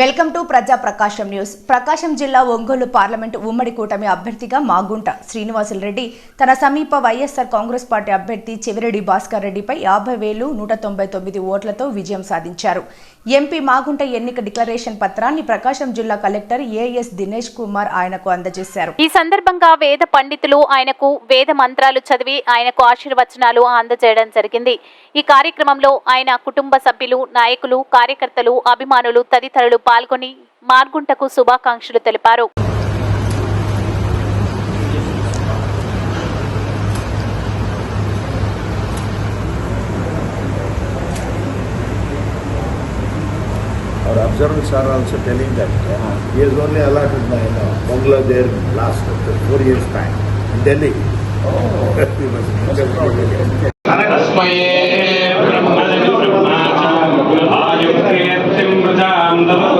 Welcome to ప్రజా ప్రకాశం news. ప్రకాశం జిల్లా Ongole parliament ఉమ్మడి కూటమి అభ్యర్థిగా మాగుంట శ్రీనివాసులు రెడ్డి తన సమీప వైఎస్ఆర్ కాంగ్రెస్ పార్టీ అభ్యర్థి చెవిరెడ్డి భాస్కర్ రెడ్డిపై యాభై వేలు నూట తొంభై తొమ్మిది ఓట్లతో విజయం సాధించారు. ఎంపీ మాగుంట ఎన్నిక డిక్లరేషన్ పత్రాన్ని ప్రకాశం జిల్లా కలెక్టర్ ఏఎస్ దినేష్ కుమార్ ఆయనకు అందజేశారు. ఈ సందర్భంగా వేద పండితులు ఆయనకు వేద మంత్రాలు చదివి ఆయనకు ఆశీర్వచనాలు అందజేయడం జరిగింది. ఈ కార్యక్రమంలో ఆయన కుటుంబ సభ్యులు నాయకులు కార్యకర్తలు అభిమానులు తదితరులు పాల్గొని మార్గుంటకు శుభాకాంక్షలు తెలిపారు or observance are also telling that uh, he has only allotted my you know, bungalow there last uh, four years time in Delhi. Oh. he was Brahmani Brahmani Brahmani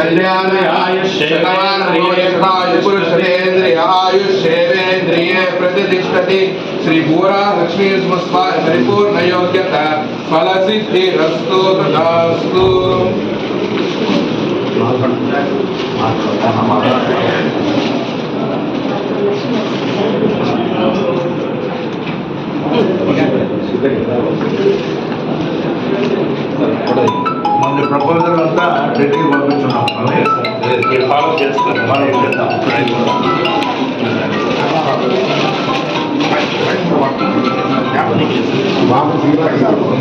कल्याण आयुष्यवान पुरुषरेन्द्रिय आयुष्येवेन्द्रिय प्रतिष्ठति। श्रीपूरा लक्ष्मी स्मस्वा श्रीपूर्णयोग्यता फलसिद्धिरस्तु तदास्तु हमारा అంతా ఢిల్లీకి పంపించున్నాం ఫాలో చేస్తాను మనం ఏం చేద్దాం బాబు